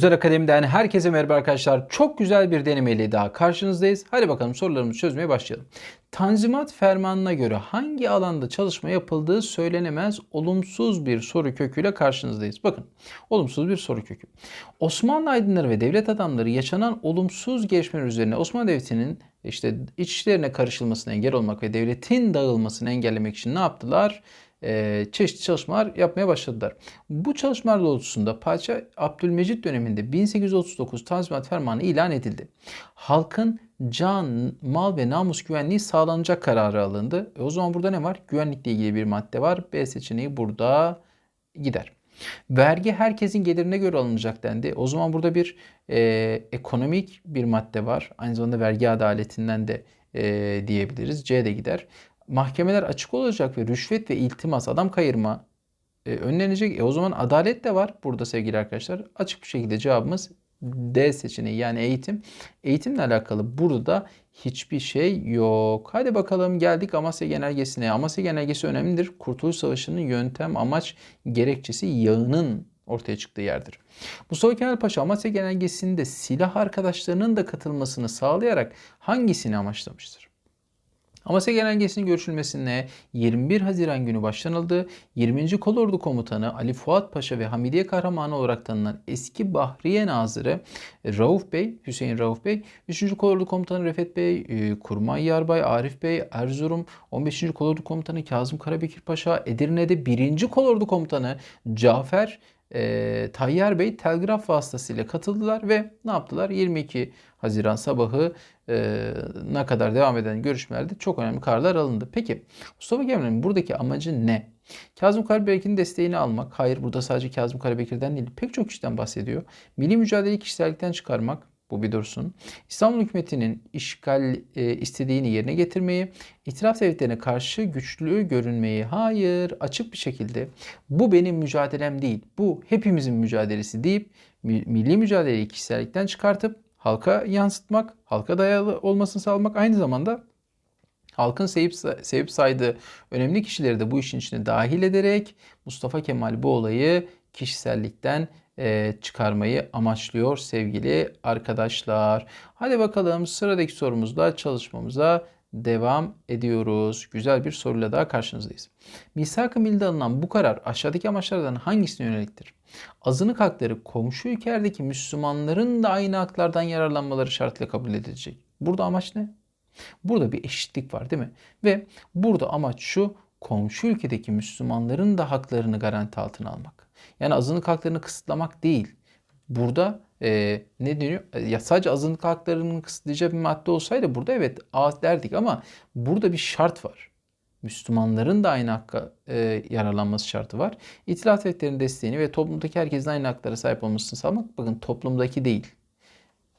Güzel Akademi'den herkese merhaba arkadaşlar. Çok güzel bir denemeyle daha karşınızdayız. Hadi bakalım sorularımızı çözmeye başlayalım. Tanzimat fermanına göre hangi alanda çalışma yapıldığı söylenemez olumsuz bir soru köküyle karşınızdayız. Bakın olumsuz bir soru kökü. Osmanlı aydınları ve devlet adamları yaşanan olumsuz gelişmeler üzerine Osmanlı Devleti'nin işte iç işlerine karışılmasına engel olmak ve devletin dağılmasını engellemek için ne yaptılar? E, çeşitli çalışmalar yapmaya başladılar. Bu çalışmalar doğrultusunda Padişah Abdülmecit döneminde 1839 Tanzimat Fermanı ilan edildi. Halkın can, mal ve namus güvenliği sağlanacak kararı alındı. E o zaman burada ne var? Güvenlikle ilgili bir madde var. B seçeneği burada gider. Vergi herkesin gelirine göre alınacak dendi. O zaman burada bir e, ekonomik bir madde var. Aynı zamanda vergi adaletinden de e, diyebiliriz. C de gider mahkemeler açık olacak ve rüşvet ve iltimas, adam kayırma e, önlenecek. E o zaman adalet de var burada sevgili arkadaşlar. Açık bir şekilde cevabımız D seçeneği yani eğitim. Eğitimle alakalı burada hiçbir şey yok. Hadi bakalım geldik Amasya Genelgesi'ne. Amasya Genelgesi önemlidir. Kurtuluş Savaşı'nın yöntem, amaç, gerekçesi yağının ortaya çıktığı yerdir. Mustafa Kemal Paşa Amasya Genelgesi'nde silah arkadaşlarının da katılmasını sağlayarak hangisini amaçlamıştır? Amasya Genelgesi'nin görüşülmesine 21 Haziran günü başlanıldı. 20. Kolordu Komutanı Ali Fuat Paşa ve Hamidiye Kahramanı olarak tanınan eski Bahriye Nazırı Rauf Bey, Hüseyin Rauf Bey, 3. Kolordu Komutanı Refet Bey, e, Kurmay Yarbay, Arif Bey, Erzurum, 15. Kolordu Komutanı Kazım Karabekir Paşa, Edirne'de 1. Kolordu Komutanı Cafer e, Tayyar Bey telgraf vasıtasıyla katıldılar ve ne yaptılar? 22 Haziran sabahı e, ne kadar devam eden görüşmelerde çok önemli kararlar alındı. Peki Mustafa Kemal'in buradaki amacı ne? Kazım Karabekir'in desteğini almak. Hayır burada sadece Kazım Karabekir'den değil pek çok kişiden bahsediyor. Milli mücadeleyi kişisellikten çıkarmak. Bu bir dursun. İstanbul hükümetinin işgal e, istediğini yerine getirmeyi, itiraf devletlerine karşı güçlü görünmeyi, hayır açık bir şekilde bu benim mücadelem değil, bu hepimizin mücadelesi deyip milli mücadeleyi kişisellikten çıkartıp halka yansıtmak, halka dayalı olmasını sağlamak aynı zamanda halkın sevip, sevip saydığı önemli kişileri de bu işin içine dahil ederek Mustafa Kemal bu olayı kişisellikten e, çıkarmayı amaçlıyor sevgili arkadaşlar. Hadi bakalım sıradaki sorumuzda çalışmamıza devam ediyoruz. Güzel bir soruyla daha karşınızdayız. Misak-ı Mil'de alınan bu karar aşağıdaki amaçlardan hangisine yöneliktir? Azınlık hakları komşu ülkelerdeki Müslümanların da aynı haklardan yararlanmaları şartıyla kabul edilecek. Burada amaç ne? Burada bir eşitlik var değil mi? Ve burada amaç şu komşu ülkedeki Müslümanların da haklarını garanti altına almak. Yani azınlık haklarını kısıtlamak değil. Burada e, ne deniyor? E, ya sadece azınlık haklarını kısıtlayacak bir madde olsaydı burada evet az derdik ama burada bir şart var. Müslümanların da aynı hakka e, yararlanması şartı var. İtilaf devletlerinin desteğini ve toplumdaki herkesin aynı haklara sahip olmasını sağlamak bakın toplumdaki değil.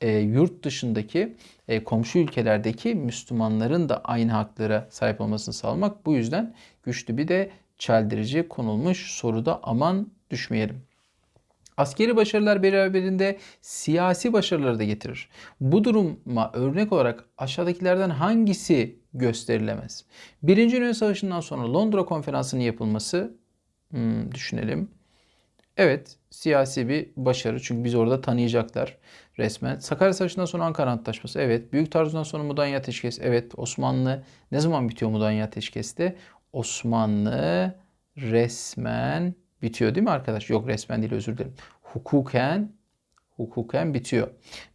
E, yurt dışındaki e, komşu ülkelerdeki Müslümanların da aynı haklara sahip olmasını sağlamak. Bu yüzden güçlü bir de çeldirici konulmuş soruda aman düşmeyelim. Askeri başarılar beraberinde siyasi başarıları da getirir. Bu duruma örnek olarak aşağıdakilerden hangisi gösterilemez? Birinci Dünya Savaşı'ndan sonra Londra Konferansı'nın yapılması, hmm, düşünelim. Evet, siyasi bir başarı çünkü biz orada tanıyacaklar resmen. Sakarya Savaşı'ndan sonra Ankara Antlaşması, evet. Büyük Taarruz'dan sonra Mudanya Ateşkes, evet. Osmanlı ne zaman bitiyor Mudanya Ateşkes'te? Osmanlı resmen bitiyor değil mi arkadaş? Yok resmen değil özür dilerim. Hukuken hukuken bitiyor.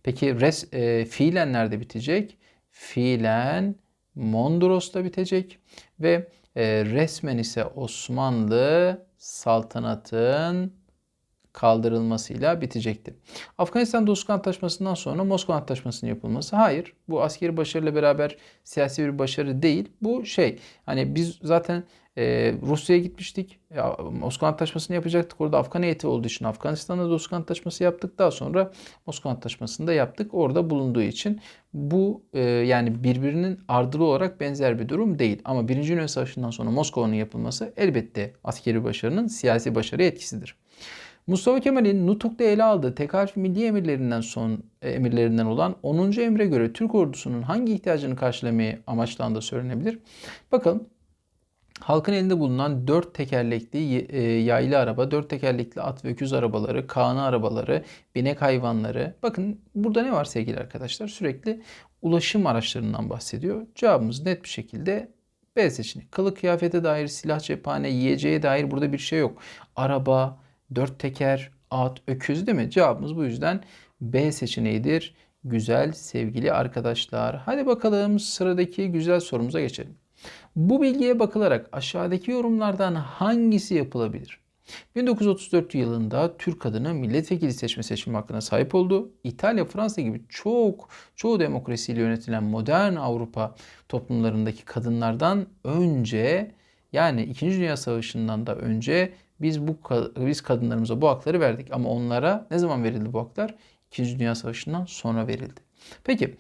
Peki res, e, fiilen nerede bitecek? Fiilen Mondros'ta bitecek ve e, resmen ise Osmanlı saltanatın kaldırılmasıyla bitecekti. Afganistan Dostluk Antlaşması'ndan sonra Moskova Antlaşması'nın yapılması hayır. Bu askeri başarıyla beraber siyasi bir başarı değil. Bu şey hani biz zaten e, Rusya'ya gitmiştik. Ya, Moskova Antlaşması'nı yapacaktık. Orada Afgan heyeti olduğu için Afganistan'da Dostluk Antlaşması yaptık. Daha sonra Moskova Antlaşması'nı da yaptık. Orada bulunduğu için bu e, yani birbirinin ardılı olarak benzer bir durum değil. Ama Birinci Dünya Savaşı'ndan sonra Moskova'nın yapılması elbette askeri başarının siyasi başarı etkisidir. Mustafa Kemal'in Nutuk'ta ele aldığı tek milli emirlerinden son e, emirlerinden olan 10. emre göre Türk ordusunun hangi ihtiyacını karşılamayı amaçlandığı söylenebilir. Bakalım Halkın elinde bulunan dört tekerlekli e, yaylı araba, dört tekerlekli at ve öküz arabaları, kağını arabaları, binek hayvanları. Bakın burada ne var sevgili arkadaşlar? Sürekli ulaşım araçlarından bahsediyor. Cevabımız net bir şekilde B seçeneği. Kılık kıyafete dair, silah cephane, yiyeceğe dair burada bir şey yok. Araba, dört teker, at, öküz değil mi? Cevabımız bu yüzden B seçeneğidir. Güzel sevgili arkadaşlar. Hadi bakalım sıradaki güzel sorumuza geçelim. Bu bilgiye bakılarak aşağıdaki yorumlardan hangisi yapılabilir? 1934 yılında Türk kadını milletvekili seçme seçim hakkına sahip oldu. İtalya, Fransa gibi çok çoğu demokrasiyle yönetilen modern Avrupa toplumlarındaki kadınlardan önce yani 2. Dünya Savaşı'ndan da önce biz bu biz kadınlarımıza bu hakları verdik ama onlara ne zaman verildi bu haklar? 2. Dünya Savaşı'ndan sonra verildi. Peki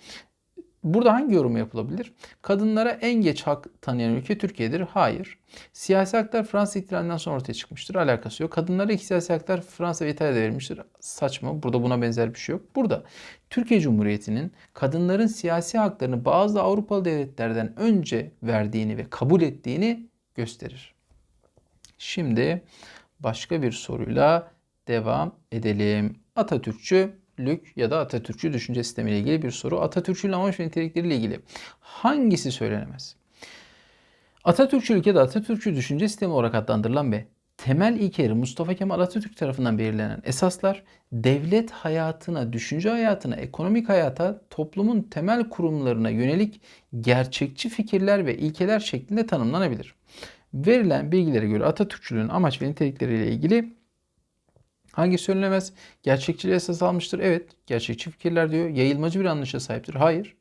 Burada hangi yorum yapılabilir? Kadınlara en geç hak tanıyan ülke Türkiye'dir. Hayır. Siyasi haklar Fransa ihtilalinden sonra ortaya çıkmıştır. Alakası yok. Kadınlara ilk siyasi haklar Fransa ve İtalya'da verilmiştir. Saçma. Burada buna benzer bir şey yok. Burada Türkiye Cumhuriyeti'nin kadınların siyasi haklarını bazı Avrupalı devletlerden önce verdiğini ve kabul ettiğini gösterir. Şimdi başka bir soruyla devam edelim. Atatürkçü Lük ya da Atatürkçü düşünce sistemi ile ilgili bir soru. Atatürkçülüğün amaç ve nitelikleriyle ilgili hangisi söylenemez? Atatürkçülük ya da Atatürkçü düşünce sistemi olarak adlandırılan ve temel ilkeleri Mustafa Kemal Atatürk tarafından belirlenen esaslar devlet hayatına, düşünce hayatına, ekonomik hayata, toplumun temel kurumlarına yönelik gerçekçi fikirler ve ilkeler şeklinde tanımlanabilir. Verilen bilgilere göre Atatürkçülüğün amaç ve nitelikleriyle ilgili Hangi söylenemez? Gerçekçiliği esas almıştır. Evet. Gerçekçi fikirler diyor. Yayılmacı bir anlayışa sahiptir. Hayır.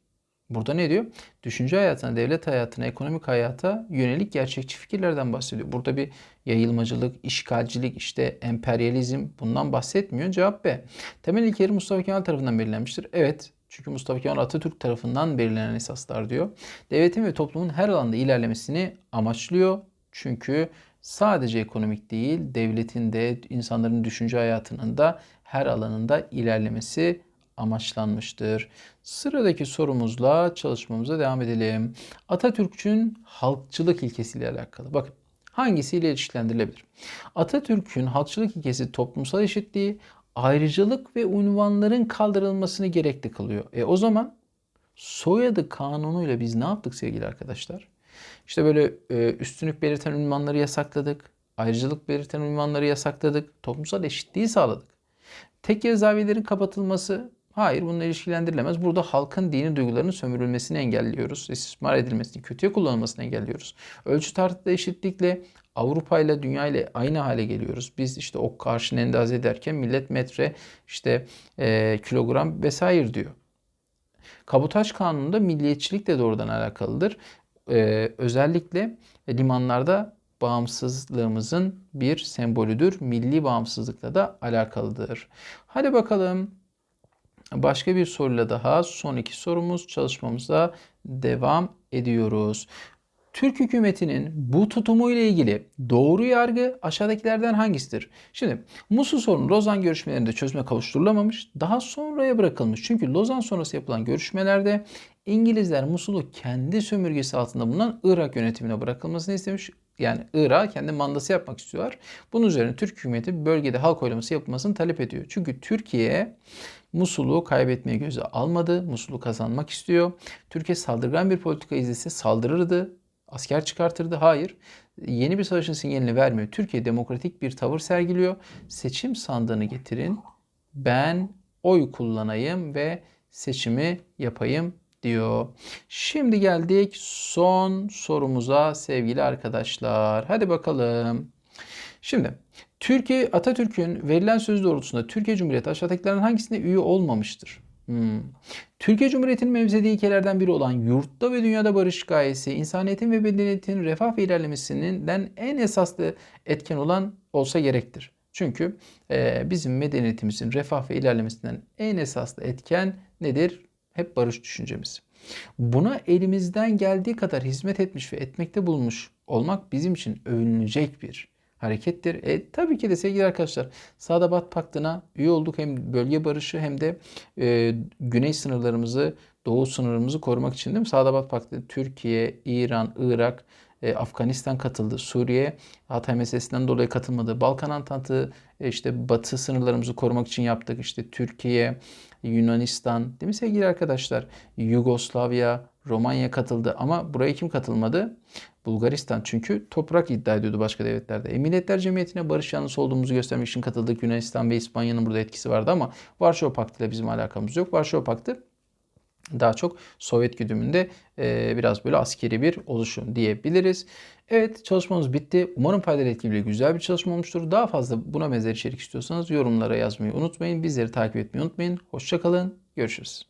Burada ne diyor? Düşünce hayatına, devlet hayatına, ekonomik hayata yönelik gerçekçi fikirlerden bahsediyor. Burada bir yayılmacılık, işgalcilik, işte emperyalizm bundan bahsetmiyor. Cevap B. Temel ilkeleri Mustafa Kemal tarafından belirlenmiştir. Evet. Çünkü Mustafa Kemal Atatürk tarafından belirlenen esaslar diyor. Devletin ve toplumun her alanda ilerlemesini amaçlıyor. Çünkü sadece ekonomik değil, devletin de insanların düşünce hayatının da her alanında ilerlemesi amaçlanmıştır. Sıradaki sorumuzla çalışmamıza devam edelim. Atatürk'ün halkçılık ilkesiyle alakalı. Bakın hangisiyle ilişkilendirilebilir? Atatürk'ün halkçılık ilkesi toplumsal eşitliği, ayrıcalık ve unvanların kaldırılmasını gerekli kılıyor. E o zaman soyadı kanunuyla biz ne yaptık sevgili arkadaşlar? İşte böyle e, üstünlük belirten ünvanları yasakladık. Ayrıcalık belirten ünvanları yasakladık. Toplumsal eşitliği sağladık. Tek yer kapatılması hayır bununla ilişkilendirilemez. Burada halkın dini duygularının sömürülmesini engelliyoruz. İstismar edilmesini, kötüye kullanılmasını engelliyoruz. Ölçü tartıda eşitlikle Avrupa ile dünya ile aynı hale geliyoruz. Biz işte ok karşını endaz ederken millet metre işte e, kilogram vesaire diyor. Kabotaj kanununda milliyetçilikle doğrudan alakalıdır e, özellikle limanlarda bağımsızlığımızın bir sembolüdür. Milli bağımsızlıkla da alakalıdır. Hadi bakalım başka bir soruyla daha son iki sorumuz çalışmamıza devam ediyoruz. Türk hükümetinin bu tutumu ile ilgili doğru yargı aşağıdakilerden hangisidir? Şimdi Musul sorunu Lozan görüşmelerinde çözüme kavuşturulamamış, daha sonraya bırakılmış. Çünkü Lozan sonrası yapılan görüşmelerde İngilizler Musul'u kendi sömürgesi altında bulunan Irak yönetimine bırakılmasını istemiş. Yani Irak kendi mandası yapmak istiyorlar. Bunun üzerine Türk hükümeti bölgede halk oylaması yapılmasını talep ediyor. Çünkü Türkiye Musul'u kaybetmeye göze almadı. Musul'u kazanmak istiyor. Türkiye saldırgan bir politika izlese saldırırdı. Asker çıkartırdı. Hayır. Yeni bir savaşın sinyalini vermiyor. Türkiye demokratik bir tavır sergiliyor. Seçim sandığını getirin. Ben oy kullanayım ve seçimi yapayım diyor. Şimdi geldik son sorumuza sevgili arkadaşlar. Hadi bakalım. Şimdi Türkiye Atatürk'ün verilen söz doğrultusunda Türkiye Cumhuriyeti aşağıdakilerden hangisine üye olmamıştır? Hmm. Türkiye Cumhuriyeti'nin mevzedi ilkelerden biri olan yurtta ve dünyada barış gayesi, insaniyetin ve medeniyetin refah ve ilerlemesinden en esaslı etken olan olsa gerektir. Çünkü e, bizim medeniyetimizin refah ve ilerlemesinden en esaslı etken nedir? Hep barış düşüncemiz. Buna elimizden geldiği kadar hizmet etmiş ve etmekte bulmuş olmak bizim için övünülecek bir harekettir. E, tabii ki de sevgili arkadaşlar Sadabat Paktı'na üye olduk hem bölge barışı hem de e, güney sınırlarımızı, doğu sınırımızı korumak için değil mi? Sadabat Paktı Türkiye, İran, Irak, e, Afganistan katıldı, Suriye Hatay meselesinden dolayı katılmadı, Balkan Antantı e, işte batı sınırlarımızı korumak için yaptık, işte Türkiye, Yunanistan, değil mi sevgili arkadaşlar? Yugoslavya, Romanya katıldı ama buraya kim katılmadı? Bulgaristan çünkü toprak iddia ediyordu başka devletlerde. E, Milletler Cemiyeti'ne barış yanlısı olduğumuzu göstermek için katıldık. Yunanistan ve İspanya'nın burada etkisi vardı ama Varşova Paktı ile bizim alakamız yok. Varşova Paktı daha çok Sovyet güdümünde e, biraz böyle askeri bir oluşum diyebiliriz. Evet çalışmamız bitti. Umarım faydalı etkili güzel bir çalışma olmuştur. Daha fazla buna benzer içerik istiyorsanız yorumlara yazmayı unutmayın. Bizleri takip etmeyi unutmayın. Hoşçakalın. Görüşürüz.